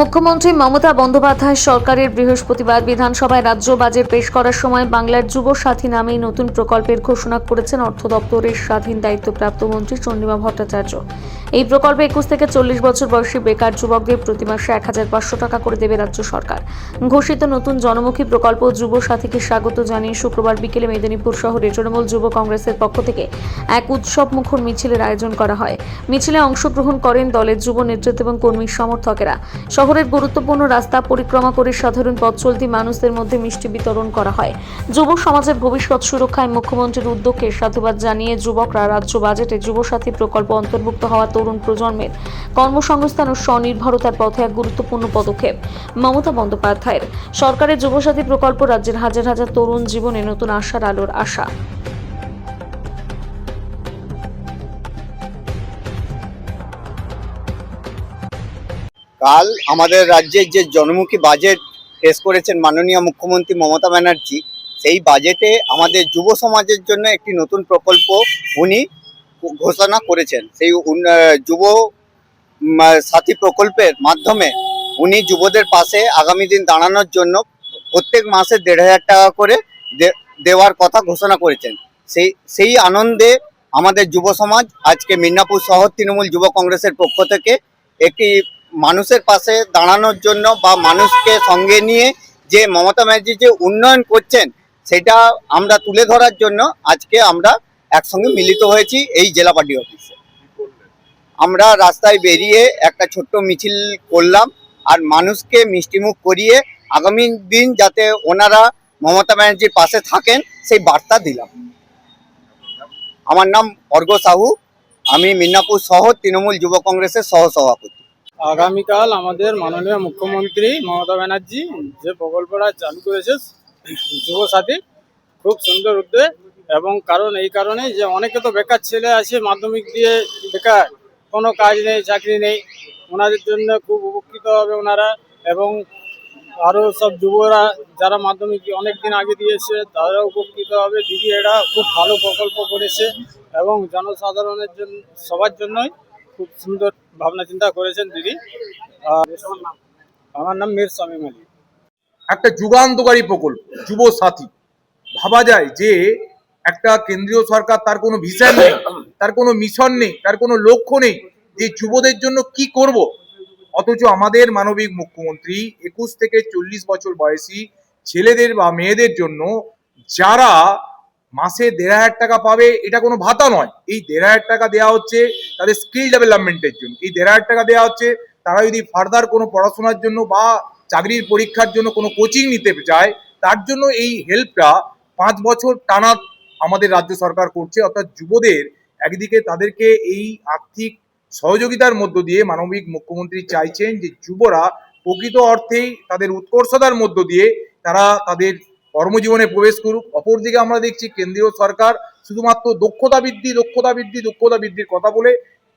মুখ্যমন্ত্রী মমতা বন্দ্যোপাধ্যায় সরকারের বৃহস্পতিবার বিধানসভায় রাজ্য বাজেট পেশ করার সময় বাংলার যুব সাথী নামেই নতুন প্রকল্পের ঘোষণা করেছেন অর্থ দপ্তরের স্বাধীন দায়িত্বপ্রাপ্ত মন্ত্রী চন্দ্রিমা ভট্টাচার্য। এই প্রকল্পে একুশ থেকে চল্লিশ বছর বয়সী বেকার যুবকদের প্রতি মাসে এক হাজার পাঁচশো টাকা করে দেবে রাজ্য সরকার। ঘোষিত নতুন জনমুখী প্রকল্প যুব সাথীকে স্বাগত জানিয়ে শুক্রবার বিকেলে মেদিনীপুর শহরে তৃণমূল যুব কংগ্রেসের পক্ষ থেকে এক উৎসব মুখর মিছিলের আয়োজন করা হয়। মিছিলে অংশগ্রহণ করেন দলের যুব নেতৃত্ব এবং কর্মী সমর্থকেরা। শহরের গুরুত্বপূর্ণ রাস্তা পরিক্রমা করে সাধারণ পথ চলতি মানুষদের মধ্যে মিষ্টি বিতরণ করা হয়। যুব সমাজের ভবিষ্যৎ সুরক্ষায় মুখ্যমন্ত্রীর উদ্যোগকে সাধুবাদ জানিয়ে যুবকরা রাজ্য বাজেটে যুবসাথী প্রকল্প অন্তর্ভুক্ত হওয়া তরুণ প্রজন্মের কর্মসংস্থান ও স্বনির্ভরতার পথে এক গুরুত্বপূর্ণ পদক্ষেপ মমতা বন্দ্যোপাধ্যায়ের। সরকারের যুবসাথী প্রকল্প রাজ্যের হাজার হাজার তরুণ জীবনে নতুন আশার আলোর আশা। কাল আমাদের রাজ্যের যে জনমুখী বাজেট পেশ করেছেন মাননীয় মুখ্যমন্ত্রী মমতা ব্যানার্জি, সেই বাজেটে আমাদের যুব সমাজের জন্য একটি নতুন প্রকল্প উনি ঘোষণা করেছেন। সেই যুব সাথী প্রকল্পের মাধ্যমে উনি যুবদের পাশে আগামী দিন দাঁড়ানোর জন্য প্রত্যেক মাসে দেড় হাজার টাকা করে দেওয়ার কথা ঘোষণা করেছেন। সেই সেই আনন্দে আমাদের যুব সমাজ আজকে মিদনাপুর শহর তৃণমূল যুব কংগ্রেসের পক্ষ থেকে একটি মানুষের পাশে দাঁড়ানোর জন্য বা মানুষকে সঙ্গে নিয়ে যে মমতা ব্যানার্জি যে উন্নয়ন করছেন, সেটা আমরা তুলে ধরার জন্য আজকে আমরা একসঙ্গে মিলিত হয়েছি এই জেলা পার্টি অফিসে। আমরা রাস্তায় বেরিয়ে একটা ছোট্ট মিছিল করলাম আর মানুষকে মিষ্টিমুখ করিয়ে আগামী দিন যাতে ওনারা মমতা ব্যানার্জির পাশে থাকেন, সেই বার্তা দিলাম। আমার নাম অর্ঘ সাহু, আমি মিদনাপুর শহর তৃণমূল যুব কংগ্রেসের সহসভাপতি। আগামীকাল আমাদের মাননীয় মুখ্যমন্ত্রী মমতা ব্যানার্জি যে প্রকল্পটা চালু করেছে যুব সাথী, খুব সুন্দর উদ্যোগ। এবং কারণ এই কারণে যে অনেকে তো বেকার ছেলে আছে, মাধ্যমিক দিয়ে বেকার, কোনো কাজ নেই, চাকরি নেই, ওনাদের জন্য খুব উপকৃত হবে ওনারা। এবং আরও সব যুবরা যারা মাধ্যমিক অনেক দিন আগে দিয়েছে তারা উপকৃত হবে। দিদি এটা খুব ভালো প্রকল্প করেছে এবং জনসাধারণের জন্য, সবার জন্যই। খুব সুন্দর ভাবনা চিন্তা করেছেন দিদি। আমার নাম মীর শামীম আলী। একটা যুগান্তকারী প্রকল্প, যুব সাথী। ভাবা যায় যে একটা কেন্দ্রীয় সরকার তার কোনো ভিশন নেই, তার কোনো মিশন নেই, তার কোনো লক্ষ্য নেই যে যুবদের জন্য কি করব। অথচ আমাদের মানবিক মুখ্যমন্ত্রী একুশ থেকে চল্লিশ বছর বয়সী ছেলেদের বা মেয়েদের জন্য যারা মাসে দেড় হাজার টাকা পাবে, এটা কোনো ভাতা নয়। এই দেড় হাজার টাকা দেওয়া হচ্ছে তাদের স্কিল ডেভেলপমেন্টের জন্য। এই দেড় হাজার টাকা দেওয়া হচ্ছে তারা যদি ফার্দার কোনো পড়াশোনার জন্য বা চাকরির পরীক্ষার জন্য কোনো কোচিং নিতে চায়, তার জন্য এই হেল্পটা পাঁচ বছর টানা আমাদের রাজ্য সরকার করছে। অর্থাৎ যুবদের একদিকে তাদেরকে এই আর্থিক সহযোগিতার মধ্য দিয়ে মানবিক মুখ্যমন্ত্রী চাইছেন যে যুবরা প্রকৃত অর্থেই তাদের উৎকর্ষতার মধ্য দিয়ে তারা তাদের কর্মজীবনে প্রবেশ করুক। অপরদিকে আমরা দেখছি কেন্দ্রীয় সরকার শুধুমাত্র দক্ষতা বৃদ্ধি দক্ষতা বৃদ্ধি, দক্ষতা বৃদ্ধির কথা বলে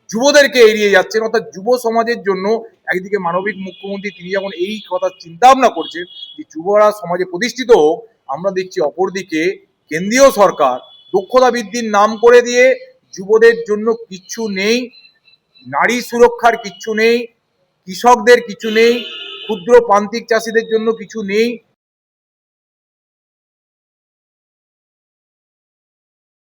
যুবদেরকে এড়িয়ে যাচ্ছেন। অর্থাৎ যুব সমাজের জন্য একদিকে মানবিক মুখ্যমন্ত্রী তিনি যখন এই কথা চিন্তা ভাবনা করছেন যে যুবরা সমাজে প্রতিষ্ঠিত হোক, আমরা দেখছি অপরদিকে কেন্দ্রীয় সরকার দক্ষতা বৃদ্ধির নাম করে দিয়ে যুবদের জন্য কিচ্ছু নেই, নারী সুরক্ষার কিচ্ছু নেই, কৃষকদের কিছু নেই, ক্ষুদ্র প্রান্তিক চাষিদের জন্য কিছু নেই